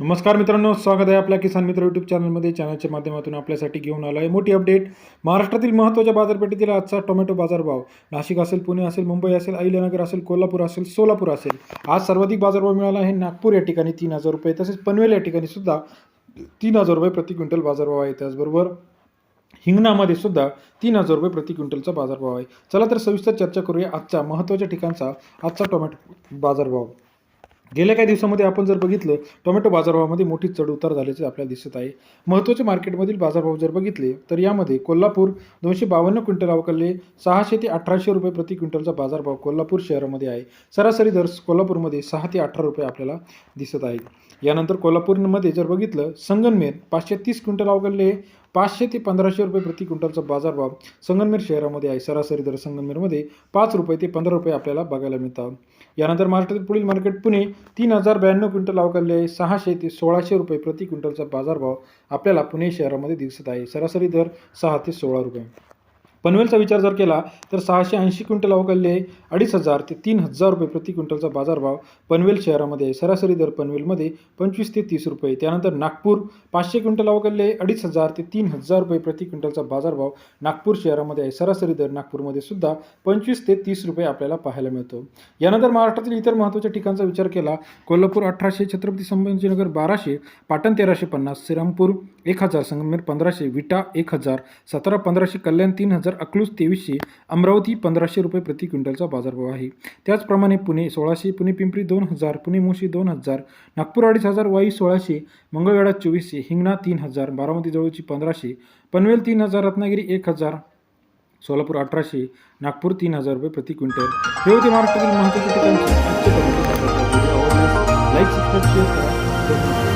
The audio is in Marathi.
नमस्कार मित्रांनो स्वागत आहे आपल्या किसान मित्र यूट्यूब चॅनलमध्ये चॅनलच्या माध्यमातून आपल्यासाठी घेऊन आलो आहे मोठी अपडेट महाराष्ट्रातील महत्त्वाच्या बाजारपेठेतील आजचा टोमॅटो बाजारभाव. नाशिक असेल पुणे असेल मुंबई असेल अहिल्यानगर असेल कोल्हापूर असेल सोलापूर असेल. आज सर्वाधिक बाजारभाव मिळाला आहे नागपूर या ठिकाणी तीन हजार रुपये तसेच पनवेल या ठिकाणी सुद्धा तीन हजार रुपये प्रति क्विंटल बाजारभाव आहे. त्याचबरोबर हिंगणामध्ये सुद्धा तीन हजार रुपये प्रति क्विंटलचा बाजारभाव आहे. चला तर सविस्तर चर्चा करूया आजच्या महत्त्वाच्या ठिकाणचा आजचा टोमॅटो बाजारभाव. गेल्या काही दिवसामध्ये आपण जर बघितलं टोमॅटो बाजारभावामध्ये मोठी चढ उतार झाल्याचे आपल्याला दिसत आहे. महत्त्वाचे मार्केटमधील बाजारभाव जर बघितले तर यामध्ये कोल्हापूर दोनशे बावन्न क्विंटल अवकलले सहाशे ते अठराशे रुपये प्रति क्विंटलचा बाजारभाव कोल्हापूर शहरामध्ये आहे. सरासरी दर कोल्हापूरमध्ये सहा ते अठरा रुपये आपल्याला दिसत आहे. यानंतर कोल्हापूरमध्ये जर बघितलं संगनमेर पाचशे तीस क्विंटल अवघडले पाचशे ते पंधराशे रुपये प्रति क्विंटलचा बाजारभाव संगमनेर शहरामध्ये आहे. सरासरी दर संगमनेरमध्ये पाच रुपये ते पंधरा रुपये आपल्याला बघायला मिळतात. यानंतर महाराष्ट्रातील पुढील मार्केट पुणे तीन हजार ब्याण्णव क्विंटल अवघडले आहे. सहाशे ते सोळाशे रुपये प्रति क्विंटलचा बाजारभाव आपल्याला पुणे शहरामध्ये दिसत आहे. सरासरी दर सहा ते सोळा रुपये. पनवेलचा विचार जर केला तर सहाशे ऐंशी क्विंटल अवघडले अडीच हजार ते तीन हजार रुपये प्रति क्विंटलचा बाजारभाव पनवेल शहरामध्ये आहे. सरासरी दर पनवेलमध्ये पंचवीस ते तीस रुपये त्यानंतर नागपूर पाचशे क्विंटल अवघडले अडीच हजार ते तीन हजार रुपये प्रति क्विंटलचा बाजारभाव नागपूर शहरामध्ये आहे. सरासरी दर नागपूरमध्ये सुद्धा पंचवीस ते तीस रुपये आपल्याला पाहायला मिळतो. यानंतर महाराष्ट्रातील इतर महत्त्वाच्या ठिकाणचा विचार केला कोल्हापूर अठराशे छत्रपती संभाजीनगर बाराशे पाटण तेराशे पन्नास श्रीरामपूर एक हजार संगमेर पंधराशे विटा एक हजार सतरा पंधराशे कल्याण तीन हजार अकलूज तेवीसशे अमरावती पंधराशे रुपये प्रति क्विंटलचा बाजारभाव आहे. त्याचप्रमाणे पुणे सोळाशे पुणे पिंपरी दोन हजार पुणे मोशी दोन हजार नागपूर अडीच हजार वाई सोळाशे मंगळवेढा चोवीसशे हिंगणा तीन हजार बारामती जवळची पंधराशे पनवेल तीन हजार रत्नागिरी एक हजार सोलापूर अठराशे नागपूर तीन हजार रुपये प्रति क्विंटल. हे होते महाराष्ट्रातील महत्त्वाचे ठिकाणचे लाईक सबस्क्राईब शेअर करा.